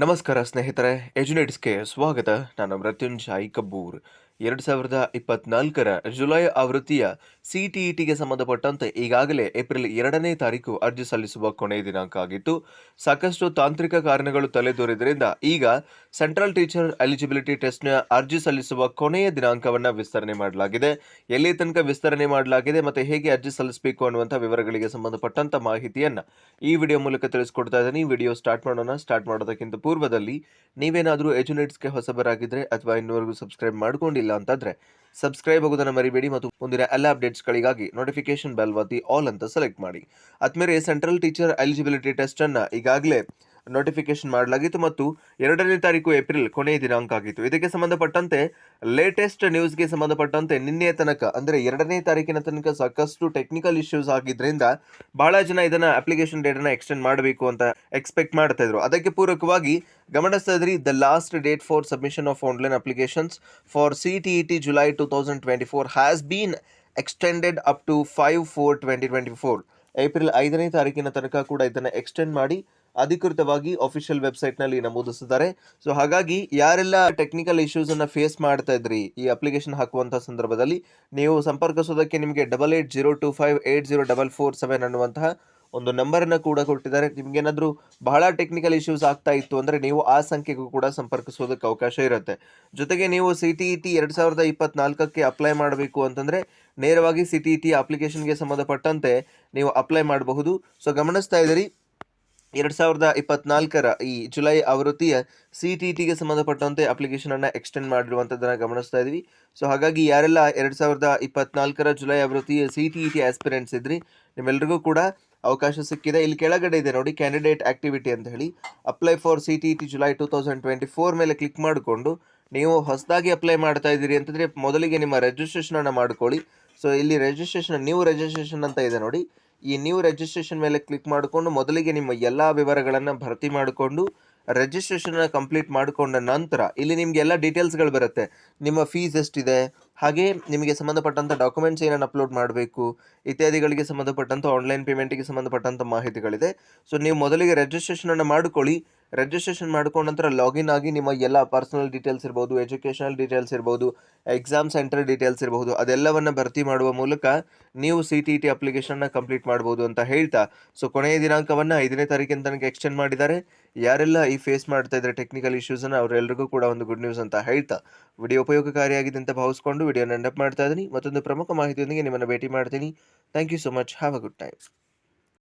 ನಮಸ್ಕಾರ ಸ್ನೇಹಿತರೆ ಎಜುನೇಟ್ಸ್ಗೆ ಸ್ವಾಗತ. ನಾನು ಮೃತ್ಯುಂಜಯ್ ಕಬ್ಬೂರ್. ಎರಡು ಸಾವಿರದ ಇಪ್ಪತ್ನಾಲ್ಕರ ಜುಲೈ ಆವೃತ್ತಿಯ ಸಿಟಿಇಟಿಗೆ ಸಂಬಂಧಪಟ್ಟಂತೆ ಈಗಾಗಲೇ ಏಪ್ರಿಲ್ ಎರಡನೇ ತಾರೀಕು ಅರ್ಜಿ ಸಲ್ಲಿಸುವ ಕೊನೆಯ ದಿನಾಂಕ ಆಗಿತ್ತು. ಸಾಕಷ್ಟು ತಾಂತ್ರಿಕ ಕಾರಣಗಳು ತಲೆದೋರಿದ್ರಿಂದ ಈಗ ಸೆಂಟ್ರಲ್ ಟೀಚರ್ ಎಲಿಜಿಬಿಲಿಟಿ ಟೆಸ್ಟ್ನ ಅರ್ಜಿ ಸಲ್ಲಿಸುವ ಕೊನೆಯ ದಿನಾಂಕವನ್ನು ವಿಸ್ತರಣೆ ಮಾಡಲಾಗಿದೆ. ಎಲ್ಲಿ ತನಕ ವಿಸ್ತರಣೆ ಮಾಡಲಾಗಿದೆ ಮತ್ತು ಹೇಗೆ ಅರ್ಜಿ ಸಲ್ಲಿಸಬೇಕು ಅನ್ನುವಂಥ ವಿವರಗಳಿಗೆ ಸಂಬಂಧಪಟ್ಟಂತ ಮಾಹಿತಿಯನ್ನು ಈ ವಿಡಿಯೋ ಮೂಲಕ ತಿಳಿಸ್ಕೊಡ್ತಾ ಇದ್ದೀನಿ. ವಿಡಿಯೋ ಸ್ಟಾರ್ಟ್ ಮಾಡೋಣ. ಸ್ಟಾರ್ಟ್ ಮಾಡೋದಕ್ಕಿಂತ ಪೂರ್ವದಲ್ಲಿ ನೀವೇನಾದರೂ ಎಜುನೇಟ್ಸ್ಗೆ ಹೊಸಬರಾಗಿದ್ದರೆ ಅಥವಾ ಇನ್ನೂವರೆಗೂ ಸಬ್ಸ್ಕ್ರೈಬ್ ಮಾಡ್ಕೊಂಡಿಲ್ಲ ಅಂತಂದರೆ ಸಬ್ಸ್ಕ್ರೈಬ್ ಆಗೋದನ್ನು ಮರಿಬೇಡಿ ಮತ್ತು ಮುಂದಿನ ಎಲ್ಲ ಅಪ್ಡೇಟ್ಸ್ಗಳಿಗಾಗಿ ನೋಟಿಫಿಕೇಶನ್ ಬೆಲ್ ಒತ್ತಿ ಆಲ್ ಅಂತ ಸೆಲೆಕ್ಟ್ ಮಾಡಿ. ಅದ್ಮೇಲೆ ಸೆಂಟ್ರಲ್ ಟೀಚರ್ ಎಲಿಜಿಬಿಲಿಟಿ ಟೆಸ್ಟ್ ಅನ್ನ ಈಗಾಗಲೇ ನೋಟಿಫಿಕೇಶನ್ ಮಾಡಲಾಗಿತ್ತು ಮತ್ತು ಎರಡನೇ ತಾರೀಕು ಏಪ್ರಿಲ್ ಕೊನೆಯ ದಿನಾಂಕ ಆಗಿತ್ತು. ಇದಕ್ಕೆ ಸಂಬಂಧಪಟ್ಟಂತೆ ಲೇಟೆಸ್ಟ್ ನ್ಯೂಸ್ಗೆ ಸಂಬಂಧಪಟ್ಟಂತೆ ನಿನ್ನೆಯ ತನಕ, ಅಂದರೆ ಎರಡನೇ ತಾರೀಕಿನ ತನಕ ಸಾಕಷ್ಟು ಟೆಕ್ನಿಕಲ್ ಇಶ್ಯೂಸ್ ಆಗಿದ್ದರಿಂದ ಬಹಳ ಜನ ಇದನ್ನು ಅಪ್ಲಿಕೇಶನ್ ಡೇಟನ್ನು ಎಕ್ಸ್ಟೆಂಡ್ ಮಾಡಬೇಕು ಅಂತ ಎಕ್ಸ್ಪೆಕ್ಟ್ ಮಾಡ್ತಾ ಇದ್ರು. ಅದಕ್ಕೆ ಪೂರಕವಾಗಿ ಗಮನಿಸ್ತಾ ಇದ್ರಿ the last date for submission of online applications for C T E T July two thousand twenty four has been extended up to five four twenty twenty four April ಐದನೇ ತಾರೀಕಿನ ತನಕ ಕೂಡ ಇದನ್ನು ಎಕ್ಸ್ಟೆಂಡ್ ಮಾಡಿ ಅಧಿಕೃತವಾಗಿ ಅಫಿಷಿಯಲ್ ವೆಬ್ಸೈಟ್ನಲ್ಲಿ ನಮೂದಿಸಿದ್ದಾರೆ. So ಹಾಗಾಗಿ ಯಾರೆಲ್ಲ ಟೆಕ್ನಿಕಲ್ ಇಶ್ಯೂಸ್ ಅನ್ನ ಫೇಸ್ ಮಾಡ್ತಾ ಇದ್ರಿ, ಈ ಅಪ್ಲಿಕೇಶನ್ ಹಾಕುವಂಥ ಸಂದರ್ಭದಲ್ಲಿ, ನೀವು ಸಂಪರ್ಕಿಸೋದಕ್ಕೆ ನಿಮಗೆ double eight zero two five eight zero double four seven ಅನ್ನುವಂತಹ ಒಂದು ನಂಬರನ್ನು ಕೂಡ ಕೊಟ್ಟಿದ್ದಾರೆ. ನಿಮ್ಗೇನಾದರೂ ಬಹಳ ಟೆಕ್ನಿಕಲ್ ಇಶ್ಯೂಸ್ ಆಗ್ತಾ ಇತ್ತು ಅಂದರೆ ನೀವು ಆ ಸಂಖ್ಯೆಗೂ ಕೂಡ ಸಂಪರ್ಕಿಸೋದಕ್ಕೆ ಅವಕಾಶ ಇರುತ್ತೆ. ಜೊತೆಗೆ ನೀವು ಸಿ ಟಿ ಇ ಟಿ ಎರಡು ಸಾವಿರದ ಇಪ್ಪತ್ನಾಲ್ಕಕ್ಕೆ ಅಪ್ಲೈ ಮಾಡಬೇಕು ಅಂತಂದರೆ, ನೇರವಾಗಿ ಸಿ ಟಿ ಇ ಟಿ ಅಪ್ಲಿಕೇಶನ್ಗೆ ಸಂಬಂಧಪಟ್ಟಂತೆ ನೀವು ಅಪ್ಲೈ ಮಾಡಬಹುದು. ಸೊ ಗಮನಿಸ್ತಾ ಇದ್ದೀರಿ ಎರಡು ಸಾವಿರದ ಇಪ್ಪತ್ನಾಲ್ಕರ ಈ ಜುಲೈ ಆವೃತ್ತಿಯ ಸಿ ಟಿ ಟಿಗೆ ಸಂಬಂಧಪಟ್ಟಂತೆ ಅಪ್ಲಿಕೇಶನನ್ನು ಎಕ್ಸ್ಟೆಂಡ್ ಮಾಡಿರುವಂಥದ್ದನ್ನು ಗಮನಿಸ್ತಾ ಇದೀವಿ. ಸೊ ಹಾಗಾಗಿ ಯಾರೆಲ್ಲ ಎರಡು ಸಾವಿರದ ಇಪ್ಪತ್ನಾಲ್ಕರ ಜುಲೈ ಆವೃತ್ತಿಯ ಸಿ ಟಿ ಟಿ ಆಸ್ಪಿರೆಂಟ್ಸ್ ಇದ್ರಿ ನಿಮ್ಮೆಲ್ಲರಿಗೂ ಕೂಡ ಅವಕಾಶ ಸಿಕ್ಕಿದೆ. ಇಲ್ಲಿ ಕೆಳಗಡೆ ಇದೆ ನೋಡಿ ಕ್ಯಾಂಡಿಡೇಟ್ ಆಕ್ಟಿವಿಟಿ ಅಂತ ಹೇಳಿ. Apply for C T T July two thousand twenty four ಮೇಲೆ ಕ್ಲಿಕ್ ಮಾಡಿಕೊಂಡು, ನೀವು ಹೊಸದಾಗಿ ಅಪ್ಲೈ ಮಾಡ್ತಾ ಇದ್ದೀರಿ ಅಂತಂದರೆ ಮೊದಲಿಗೆ ನಿಮ್ಮ ರಿಜಿಸ್ಟ್ರೇಷನನ್ನು ಮಾಡ್ಕೊಳ್ಳಿ. ಸೊ ಇಲ್ಲಿ ರಿಜಿಸ್ಟ್ರೇಷನ್ ನ್ಯೂ ರಿಜಿಸ್ಟ್ರೇಷನ್ ಅಂತ ಇದೆ ನೋಡಿ. ಈ ನ್ಯೂ ರಿಜಿಸ್ಟ್ರೇಷನ್ ಮೇಲೆ ಕ್ಲಿಕ್ ಮಾಡಿಕೊಂಡು ಮೊದಲಿಗೆ ನಿಮ್ಮ ಎಲ್ಲ ವಿವರಗಳನ್ನು ಭರ್ತಿ ಮಾಡಿಕೊಂಡು ರಿಜಿಸ್ಟ್ರೇಷನ್ ಕಂಪ್ಲೀಟ್ ಮಾಡಿಕೊಂಡ ನಂತರ ಇಲ್ಲಿ ನಿಮಗೆ ಎಲ್ಲ ಡೀಟೇಲ್ಸ್ಗಳು ಬರುತ್ತೆ. ನಿಮ್ಮ ಫೀಸ್ ಎಷ್ಟಿದೆ, ಹಾಗೆ ನಿಮಗೆ ಸಂಬಂಧಪಟ್ಟಂಥ ಡಾಕ್ಯುಮೆಂಟ್ಸ್ ಏನನ್ನು ಅಪ್ಲೋಡ್ ಮಾಡಬೇಕು, ಇತ್ಯಾದಿಗಳಿಗೆ ಸಂಬಂಧಪಟ್ಟಂಥ ಆನ್ಲೈನ್ ಪೇಮೆಂಟಿಗೆ ಸಂಬಂಧಪಟ್ಟಂಥ ಮಾಹಿತಿಗಳಿದೆ. ಸೊ ನೀವು ಮೊದಲಿಗೆ ರಿಜಿಸ್ಟ್ರೇಷನನ್ನು ಮಾಡಿಕೊಳ್ಳಿ ರಿಜಿಸ್ಟ್ರೇಷನ್ ಮಾಡ್ಕೊಂಡ ನಂತರ ಲಾಗಿನ್ ಆಗಿ ನಿಮ್ಮ ಎಲ್ಲ ಪರ್ಸನಲ್ ಡೀಟೇಲ್ಸ್ ಇರ್ಬೋದು ಎಜುಕೇಷನಲ್ ಡೀಟೇಲ್ಸ್ ಇರ್ಬೋದು ಎಕ್ಸಾಮ್ ಸೆಂಟರ್ ಡೀಟೇಲ್ಸ್ ಇರ್ಬೋದು, ಅದೆಲ್ಲವನ್ನು ಭರ್ತಿ ಮಾಡುವ ಮೂಲಕ ನೀವು ಸಿ ಟಿ ಟಿ ಅಪ್ಲಿಕೇಶನ್ನ ಕಂಪ್ಲೀಟ್ ಮಾಡ್ಬೋದು ಅಂತ ಹೇಳ್ತಾ. ಸೊ ಕೊನೆಯ ದಿನಾಂಕವನ್ನು ಐದನೇ ತಾರೀಕಿನ ತನಕ ಎಕ್ಸ್ಟೆಂಡ್ ಮಾಡಿದ್ದಾರೆ. ಯಾರೆಲ್ಲ ಈ ಫೇಸ್ ಮಾಡ್ತಾ ಇದ್ದಾರೆ ಟೆಕ್ನಿಕಲ್ ಇಶ್ಯೂಸನ್ನು ಅವರೆಲ್ಲರಿಗೂ ಕೂಡ ಒಂದು ಗುಡ್ ನ್ಯೂಸ್ ಅಂತ ಹೇಳ್ತಾ. ವಿಡಿಯೋ ಉಪಯೋಗಕಾರಿಯಾಗಿದೆ ಅಂತ ಭಾವಿಸ್ಕೊಂಡು ವಿಡಿಯೋನ ಎಂಡಪ್ ಮಾಡ್ತಾ ಇದ್ದೀನಿ. ಮತ್ತೊಂದು ಪ್ರಮುಖ ಮಾಹಿತಿಯೊಂದಿಗೆ ನಿಮ್ಮನ್ನು ಭೇಟಿ ಮಾಡ್ತೀನಿ. Thank you so much have a good time